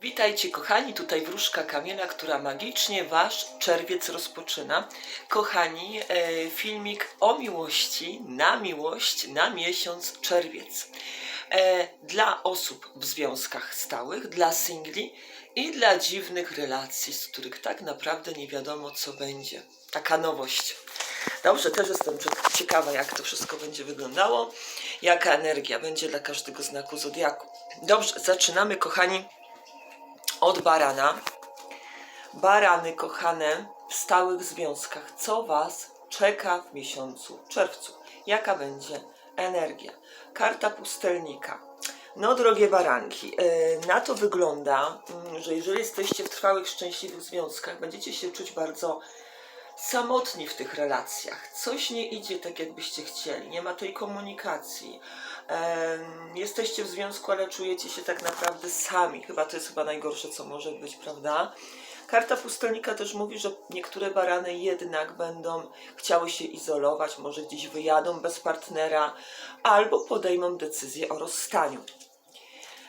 Witajcie kochani, tutaj wróżka Kamiela, która magicznie Wasz czerwiec rozpoczyna. Kochani, e, filmik o miłości, na miłość, na miesiąc czerwiec. E, dla osób w związkach stałych, dla singli i dla dziwnych relacji, z których tak naprawdę nie wiadomo co będzie. Taka nowość. Dobrze, też jestem cie- ciekawa, jak to wszystko będzie wyglądało, jaka energia będzie dla każdego znaku zodiaku. Dobrze, zaczynamy, kochani od barana. Barany kochane w stałych związkach. Co Was czeka w miesiącu czerwcu? Jaka będzie energia? Karta pustelnika. No, drogie baranki, yy, na to wygląda, mm, że jeżeli jesteście w trwałych, szczęśliwych związkach, będziecie się czuć bardzo samotni w tych relacjach. Coś nie idzie tak, jakbyście chcieli. Nie ma tej komunikacji. Jesteście w związku, ale czujecie się tak naprawdę sami. Chyba to jest chyba najgorsze, co może być, prawda? Karta pustelnika też mówi, że niektóre barany jednak będą chciały się izolować, może gdzieś wyjadą bez partnera, albo podejmą decyzję o rozstaniu.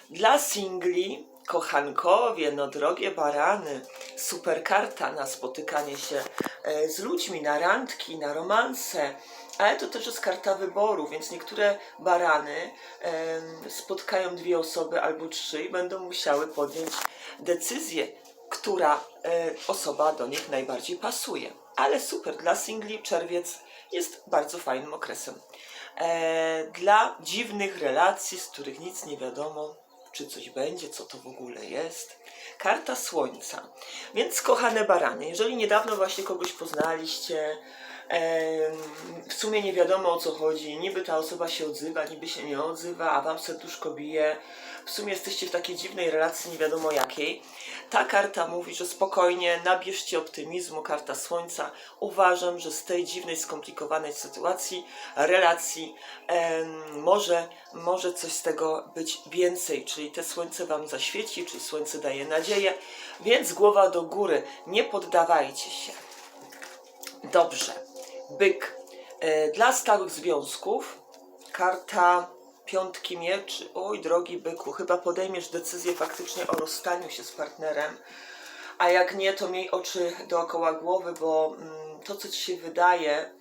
Dla singli, kochankowie, no drogie barany, super karta na spotykanie się e, z ludźmi, na randki, na romanse, ale to też jest karta wyboru, więc niektóre barany spotkają dwie osoby albo trzy i będą musiały podjąć decyzję, która e, osoba do nich najbardziej pasuje. Ale super, dla singli czerwiec jest bardzo fajnym okresem. E, dla dziwnych relacji, z których nic nie wiadomo, czy coś będzie, co to w ogóle jest. Karta Słońca. Więc kochane barany, jeżeli niedawno właśnie kogoś poznaliście, w sumie nie wiadomo o co chodzi, niby ta osoba się odzywa, niby się nie odzywa, a wam serduszko bije, w sumie jesteście w takiej dziwnej relacji, nie wiadomo jakiej. Ta karta mówi, że spokojnie, nabierzcie optymizmu, karta Słońca. Uważam, że z tej dziwnej, skomplikowanej sytuacji, relacji, może, może coś z tego być więcej, czyli te Słońce Wam zaświeci, czyli Słońce daje nadzieję, więc głowa do góry, nie poddawajcie się. Dobrze. Byk. E, Dla stałych związków karta piątki mieczy. Oj, drogi byku, chyba podejmiesz decyzję faktycznie o rozstaniu się z partnerem. A jak nie, to miej oczy dookoła głowy, bo mm, to, co ci się wydaje,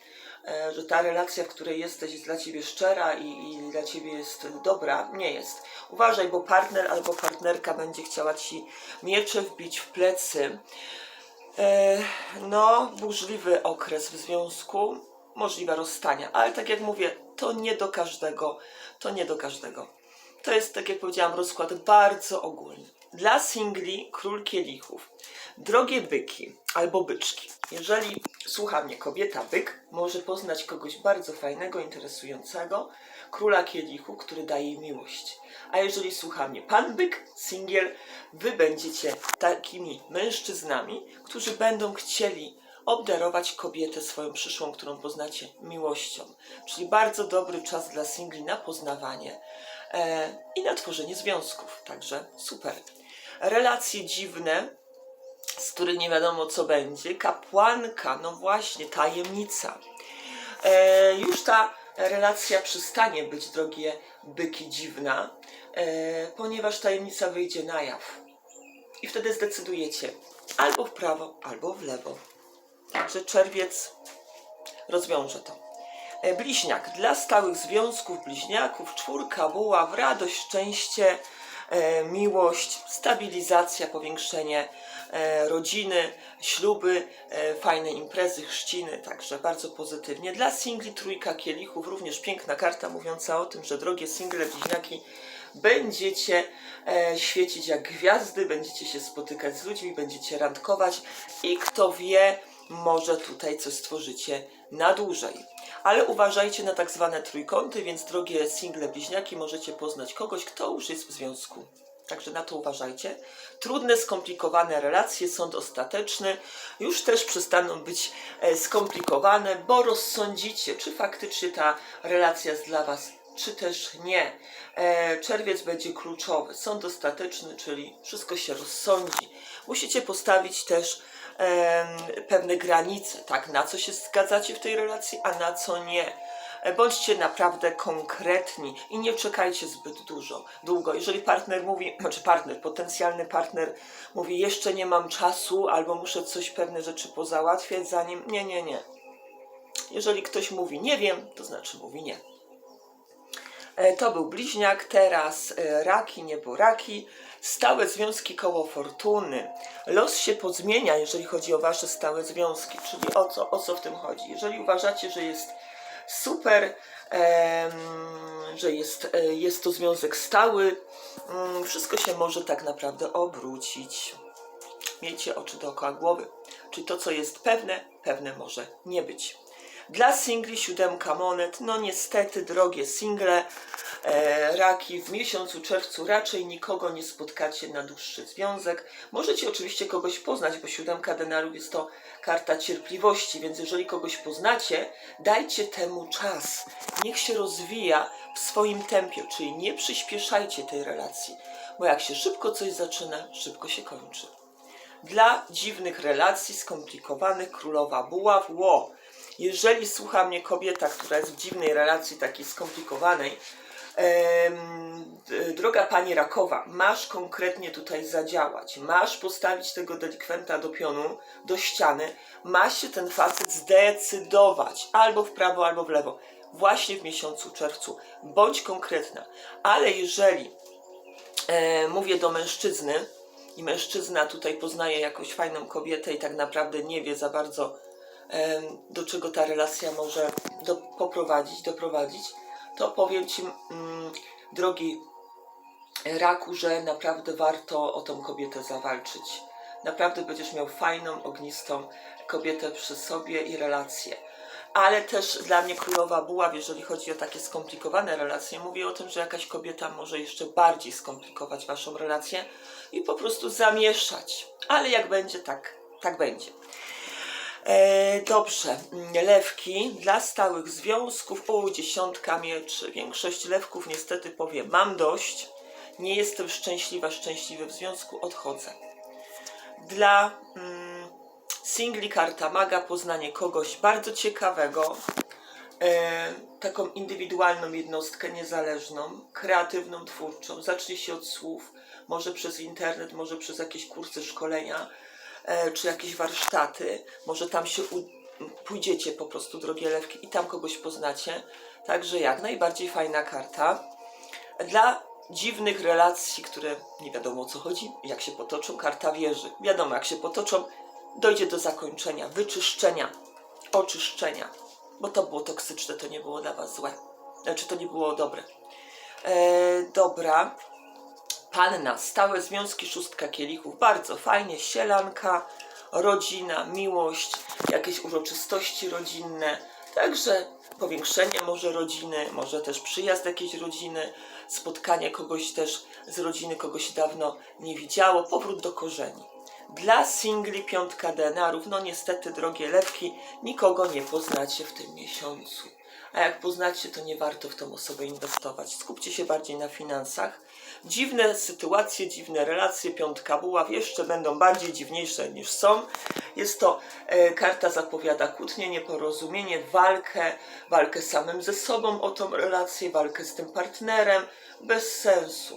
e, że ta relacja, w której jesteś, jest dla ciebie szczera i, i dla ciebie jest dobra, nie jest. Uważaj, bo partner albo partnerka będzie chciała ci miecze wbić w plecy. E, no, burzliwy okres w związku, możliwe rozstania, ale tak jak mówię, to nie do każdego, to nie do każdego. To jest, tak jak powiedziałam, rozkład bardzo ogólny. Dla singli król kielichów. Drogie byki albo byczki. Jeżeli słucha mnie kobieta byk, może poznać kogoś bardzo fajnego, interesującego, króla kielichu, który daje jej miłość. A jeżeli słucha mnie pan byk, singiel, wy będziecie takimi mężczyznami, którzy będą chcieli obdarować kobietę swoją przyszłą, którą poznacie, miłością. Czyli bardzo dobry czas dla singli na poznawanie e, i na tworzenie związków. Także super. Relacje dziwne, z których nie wiadomo co będzie. Kapłanka, no właśnie, tajemnica. E, już ta relacja przestanie być, drogie byki, dziwna, e, ponieważ tajemnica wyjdzie na jaw. I wtedy zdecydujecie albo w prawo, albo w lewo. Także czerwiec rozwiąże to. E, Bliźniak. Dla stałych związków bliźniaków, czwórka buław, radość, szczęście, e, miłość, stabilizacja, powiększenie rodziny, śluby, e, fajne imprezy, chrzciny, także bardzo pozytywnie. Dla singli trójka kielichów, również piękna karta mówiąca o tym, że drogie single bliźniaki, będziecie e, świecić jak gwiazdy, będziecie się spotykać z ludźmi, będziecie randkować i kto wie, może tutaj coś stworzycie na dłużej. Ale uważajcie na tak zwane trójkąty, więc drogie single bliźniaki możecie poznać kogoś, kto już jest w związku. Także na to uważajcie. Trudne, skomplikowane relacje, sąd ostateczny już też przestaną być e, skomplikowane, bo rozsądzicie, czy faktycznie ta relacja jest dla Was, czy też nie. E, czerwiec będzie kluczowy. Sąd ostateczny, czyli wszystko się rozsądzi. Musicie postawić też pewne granice, tak, na co się zgadzacie w tej relacji, a na co nie. Bądźcie naprawdę konkretni i nie czekajcie zbyt dużo, długo. Jeżeli partner mówi, znaczy partner, potencjalny partner mówi jeszcze nie mam czasu albo muszę coś, pewne rzeczy pozałatwiać zanim, nie, nie, nie. Jeżeli ktoś mówi nie wiem, to znaczy mówi nie. E, To był bliźniak, teraz e, raki, niebo raki, stałe związki koło fortuny. Los się podzmienia, jeżeli chodzi o wasze stałe związki, czyli o co, o co w tym chodzi. Jeżeli uważacie, że jest super, że jest, e, jest to związek stały, mm, wszystko się może tak naprawdę obrócić. Miejcie oczy dookoła głowy. Czy to, co jest pewne, pewne może nie być. Dla singli siódemka monet, no niestety drogie single, e, raki w miesiącu czerwcu raczej nikogo nie spotkacie na dłuższy związek. Możecie oczywiście kogoś poznać, bo siódemka denarów jest to karta cierpliwości, więc jeżeli kogoś poznacie, dajcie temu czas. Niech się rozwija w swoim tempie, czyli nie przyspieszajcie tej relacji, bo jak się szybko coś zaczyna, szybko się kończy. Dla dziwnych relacji, skomplikowanych, królowa buław, ło. Jeżeli słucha mnie kobieta, która jest w dziwnej relacji, takiej skomplikowanej, droga pani Rakowa, masz konkretnie tutaj zadziałać, masz postawić tego delikwenta do pionu, do ściany, ma się ten facet zdecydować albo w prawo, albo w lewo, właśnie w miesiącu czerwcu. Bądź konkretna, ale jeżeli e, mówię do mężczyzny i mężczyzna tutaj poznaje jakąś fajną kobietę i tak naprawdę nie wie za bardzo, do czego ta relacja może do, poprowadzić, doprowadzić, to powiem Ci, mm, drogi raku, że naprawdę warto o tą kobietę zawalczyć. Naprawdę będziesz miał fajną, ognistą kobietę przy sobie i relację. Ale też dla mnie królowa buław, jeżeli chodzi o takie skomplikowane relacje, mówię o tym, że jakaś kobieta może jeszcze bardziej skomplikować waszą relację i po prostu zamieszać. Ale jak będzie, tak, tak będzie. E, dobrze, Mm, lewki dla stałych związków, o dziesiątka mieczy. Większość lewków niestety powie, mam dość, nie jestem szczęśliwa, szczęśliwy w związku, odchodzę. Dla mm, singli karta maga, poznanie kogoś bardzo ciekawego, e, taką indywidualną jednostkę, niezależną, kreatywną, twórczą. Zacznij się od słów, może przez internet, może przez jakieś kursy, szkolenia, czy jakieś warsztaty. Może tam się pójdziecie po prostu, drogie lewki, i tam kogoś poznacie. Także jak najbardziej fajna karta. Dla dziwnych relacji, które nie wiadomo o co chodzi, jak się potoczą, karta wieży. Wiadomo, jak się potoczą, dojdzie do zakończenia, wyczyszczenia, oczyszczenia. Bo to było toksyczne, to nie było dla Was złe. Znaczy, to nie było dobre. E, dobra. Panna, stałe związki, szóstka kielichów, bardzo fajnie, sielanka, rodzina, miłość, jakieś uroczystości rodzinne, także powiększenie może rodziny, może też przyjazd jakiejś rodziny, spotkanie kogoś też z rodziny, kogo się dawno nie widziało, powrót do korzeni. Dla singli piątka denarów, no niestety, drogie lewki, nikogo nie poznacie w tym miesiącu. A jak poznacie, to nie warto w tą osobę inwestować. Skupcie się bardziej na finansach. Dziwne sytuacje, dziwne relacje, piątka buław jeszcze będą bardziej dziwniejsze niż są. Jest to e, karta zapowiada kłótnie, nieporozumienie, walkę, walkę samym ze sobą o tą relację, walkę z tym partnerem, bez sensu.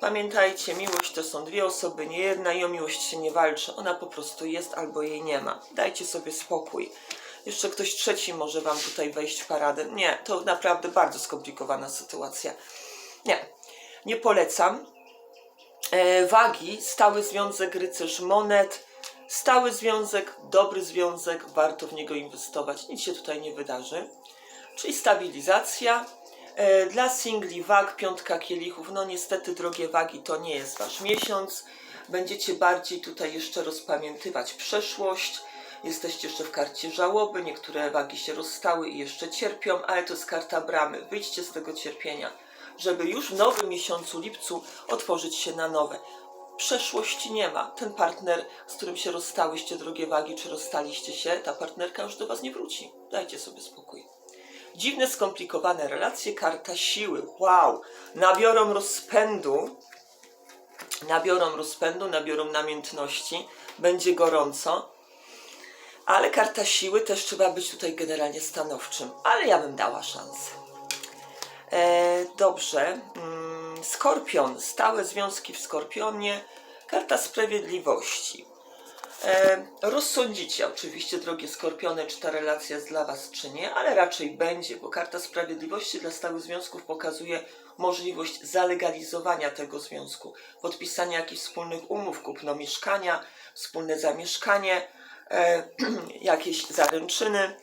Pamiętajcie, miłość to są dwie osoby, nie jedna i o miłość się nie walczy. Ona po prostu jest albo jej nie ma. Dajcie sobie spokój. Jeszcze ktoś trzeci może wam tutaj wejść w paradę. Nie, to naprawdę bardzo skomplikowana sytuacja. Nie, nie polecam. E, wagi, stały związek rycerz monet, stały związek, dobry związek, warto w niego inwestować, nic się tutaj nie wydarzy. Czyli stabilizacja. E, dla singli wag, piątka kielichów, no niestety drogie wagi, to nie jest wasz miesiąc. Będziecie bardziej tutaj jeszcze rozpamiętywać przeszłość. Jesteście jeszcze w karcie żałoby, niektóre wagi się rozstały i jeszcze cierpią, ale to jest karta bramy. Wyjdźcie z tego cierpienia, żeby już w nowym miesiącu lipcu otworzyć się na nowe. Przeszłości nie ma. Ten partner, z którym się rozstałyście, drogie wagi, czy rozstaliście się, ta partnerka już do was nie wróci. Dajcie sobie spokój. Dziwne, skomplikowane relacje, karta siły. Wow! Nabiorą rozpędu, nabiorą rozpędu, nabiorą namiętności, będzie gorąco. Ale karta siły też trzeba być tutaj generalnie stanowczym, ale ja bym dała szansę. E, dobrze. Mm, Skorpion. Stałe związki w Skorpionie. Karta sprawiedliwości. E, rozsądzicie oczywiście, drogie Skorpiony, czy ta relacja jest dla Was, czy nie, ale raczej będzie, bo karta sprawiedliwości dla stałych związków pokazuje możliwość zalegalizowania tego związku, podpisania jakichś wspólnych umów, kupno mieszkania, wspólne zamieszkanie, e, jakieś zaręczyny.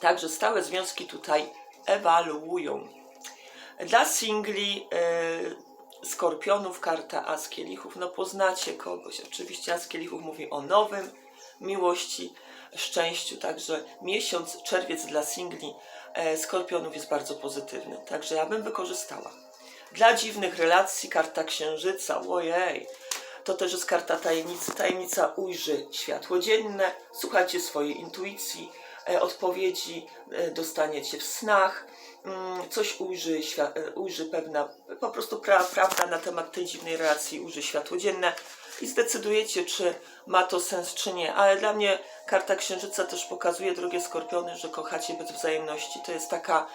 Także stałe związki tutaj ewaluują. Dla singli e, skorpionów karta As Kielichów, no poznacie kogoś. Oczywiście As Kielichów mówi o nowym miłości, szczęściu, także miesiąc, czerwiec dla singli e, skorpionów jest bardzo pozytywny, także ja bym wykorzystała. Dla dziwnych relacji karta księżyca, ojej, to też jest karta tajemnicy. Tajemnica ujrzy światło dzienne, słuchajcie swojej intuicji, odpowiedzi e, dostaniecie w snach, mm, coś ujrzy, e, ujrzy pewna, po prostu pra, prawda na temat tej dziwnej relacji, ujrzy światło dzienne i zdecydujecie, czy ma to sens, czy nie. Ale dla mnie karta księżyca też pokazuje, drogie skorpiony, że kochacie bez wzajemności. To jest taka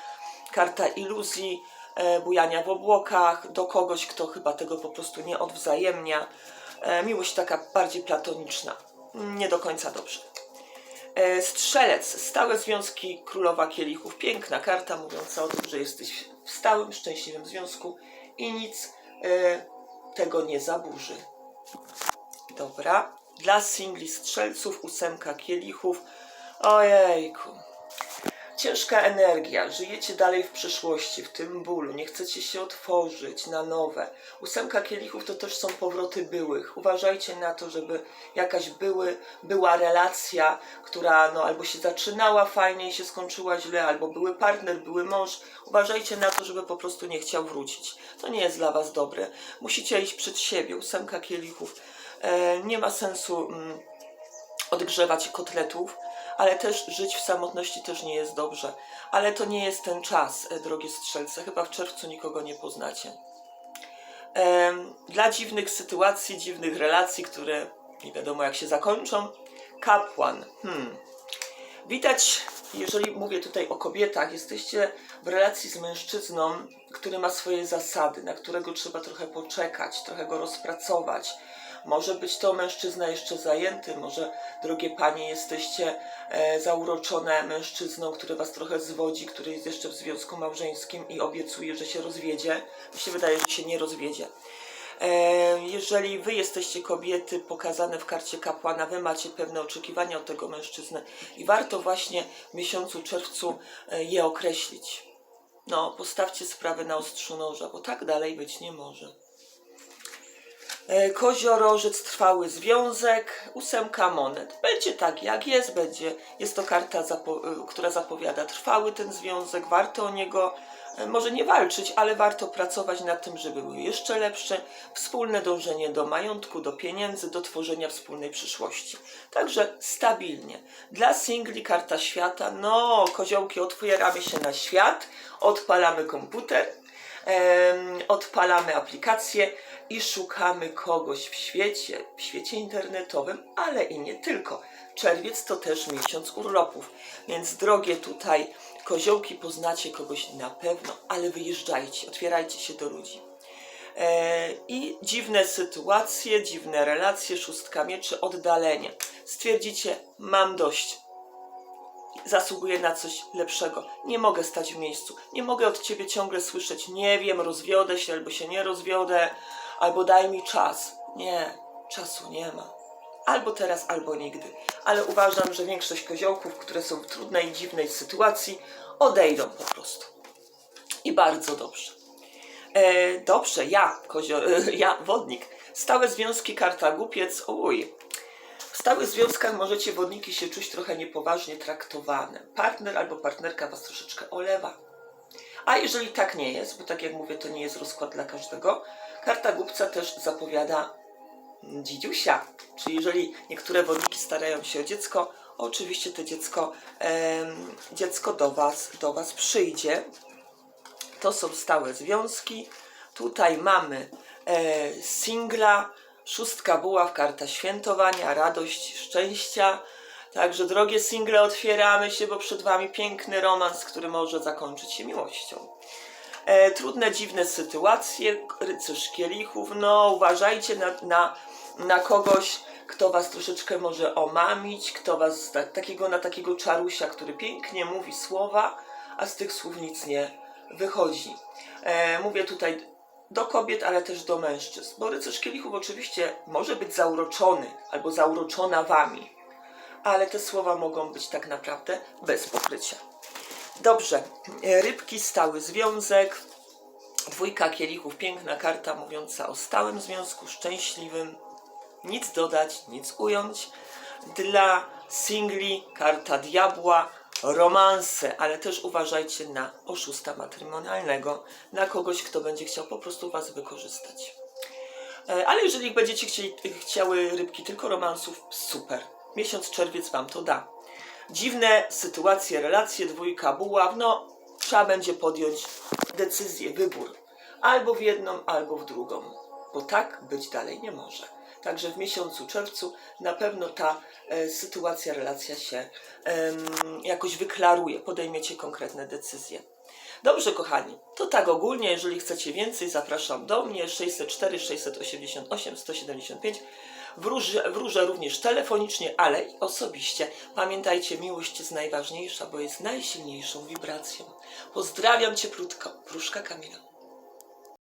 karta iluzji, e, bujania w obłokach do kogoś, kto chyba tego po prostu nie odwzajemnia. E, miłość taka bardziej platoniczna. Nie do końca dobrze. E, Strzelec, stałe związki królowa kielichów. Piękna karta mówiąca o tym, że jesteś w stałym, szczęśliwym związku i nic e, tego nie zaburzy. Dobra. Dla singli strzelców, ósemka kielichów. Ojejku. Ciężka energia, żyjecie dalej w przeszłości, w tym bólu, nie chcecie się otworzyć na nowe. Ósemka kielichów to też są powroty byłych. Uważajcie na to, żeby jakaś były, była relacja, która no, albo się zaczynała fajnie i się skończyła źle, albo były partner, były mąż. Uważajcie na to, żeby po prostu nie chciał wrócić. To nie jest dla was dobre. Musicie iść przed siebie. Ósemka kielichów. E, nie ma sensu... Mm, odgrzewać kotletów, ale też żyć w samotności też nie jest dobrze. Ale to nie jest ten czas, e, drogie strzelce. Chyba w czerwcu nikogo nie poznacie. Dla dziwnych sytuacji, dziwnych relacji, które nie wiadomo jak się zakończą, kapłan. Hmm. Widać, jeżeli mówię tutaj o kobietach, jesteście w relacji z mężczyzną, który ma swoje zasady, na którego trzeba trochę poczekać, trochę go rozpracować. Może być to mężczyzna jeszcze zajęty, może, drogie panie, jesteście e, zauroczone mężczyzną, który was trochę zwodzi, który jest jeszcze w związku małżeńskim i obiecuje, że się rozwiedzie. Mi się wydaje, że się nie rozwiedzie. E, Jeżeli wy jesteście kobiety pokazane w karcie kapłana, wy macie pewne oczekiwania od tego mężczyzny i warto właśnie w miesiącu czerwcu e, je określić. No, postawcie sprawę na ostrzu noża, bo tak dalej być nie może. E, Koziorożec, trwały związek, ósemka monet. Będzie tak jak jest, będzie. Jest to karta, zapo- e, która zapowiada trwały ten związek, warto o niego e, może nie walczyć, ale warto pracować nad tym, żeby był jeszcze lepszy. Wspólne dążenie do majątku, do pieniędzy, do tworzenia wspólnej przyszłości. Także stabilnie. Dla singli karta świata, no koziołki, otwieramy się na świat, odpalamy komputer, odpalamy aplikację i szukamy kogoś w świecie, w świecie internetowym, ale i nie tylko. Czerwiec to też miesiąc urlopów, więc drogie tutaj koziołki poznacie kogoś na pewno, ale wyjeżdżajcie, otwierajcie się do ludzi. I dziwne sytuacje, dziwne relacje, szóstka mieczy, oddalenie. Stwierdzicie, mam dość, zasługuję na coś lepszego. Nie mogę stać w miejscu. Nie mogę od ciebie ciągle słyszeć, nie wiem, rozwiodę się albo się nie rozwiodę, albo daj mi czas. Nie, czasu nie ma. Albo teraz, albo nigdy. Ale uważam, że większość koziołków, które są w trudnej, dziwnej sytuacji, odejdą po prostu. I bardzo dobrze. E, dobrze, ja, kozio, ja, wodnik. Stałe związki, karta głupiec, uj. Stałych związkach możecie wodniki się czuć trochę niepoważnie traktowane. Partner albo partnerka was troszeczkę olewa. A jeżeli tak nie jest, bo tak jak mówię, to nie jest rozkład dla każdego, karta głupca też zapowiada dzidziusia. Czyli jeżeli niektóre wodniki starają się o dziecko, oczywiście to dziecko, em, dziecko do was, do was przyjdzie. To są stałe związki. Tutaj mamy e, singla, szóstka buław, karta świętowania, radość, szczęścia. Także drogie single, otwieramy się, bo przed Wami piękny romans, który może zakończyć się miłością. E, trudne, dziwne sytuacje, rycerz kielichów, no uważajcie na, na, na kogoś, kto Was troszeczkę może omamić, kto Was ta, takiego na takiego czarusia, który pięknie mówi słowa, a z tych słów nic nie wychodzi. E, mówię tutaj do kobiet, ale też do mężczyzn, bo rycerz kielichów oczywiście może być zauroczony albo zauroczona Wami, ale te słowa mogą być tak naprawdę bez pokrycia. Dobrze, e, rybki, stały związek, dwójka kielichów, piękna karta mówiąca o stałym związku, szczęśliwym, nic dodać, nic ująć. Dla singli karta diabła, romanse, ale też uważajcie na oszusta matrymonialnego, na kogoś, kto będzie chciał po prostu was wykorzystać. E, Ale jeżeli będziecie chcieli, chciały rybki tylko romansów, super. Miesiąc czerwiec wam to da. Dziwne sytuacje, relacje, dwójka buław, no trzeba będzie podjąć decyzję, wybór. Albo w jedną, albo w drugą. Bo tak być dalej nie może. Także w miesiącu czerwcu na pewno ta e, sytuacja, relacja się jakoś wyklaruje. Podejmiecie konkretne decyzje. Dobrze, kochani, to tak ogólnie, jeżeli chcecie więcej, zapraszam do mnie 604 688 175. Wróżę, wróżę również telefonicznie, ale i osobiście. Pamiętajcie, miłość jest najważniejsza, bo jest najsilniejszą wibracją. Pozdrawiam Cię, Prudko, Pruszka Kamila.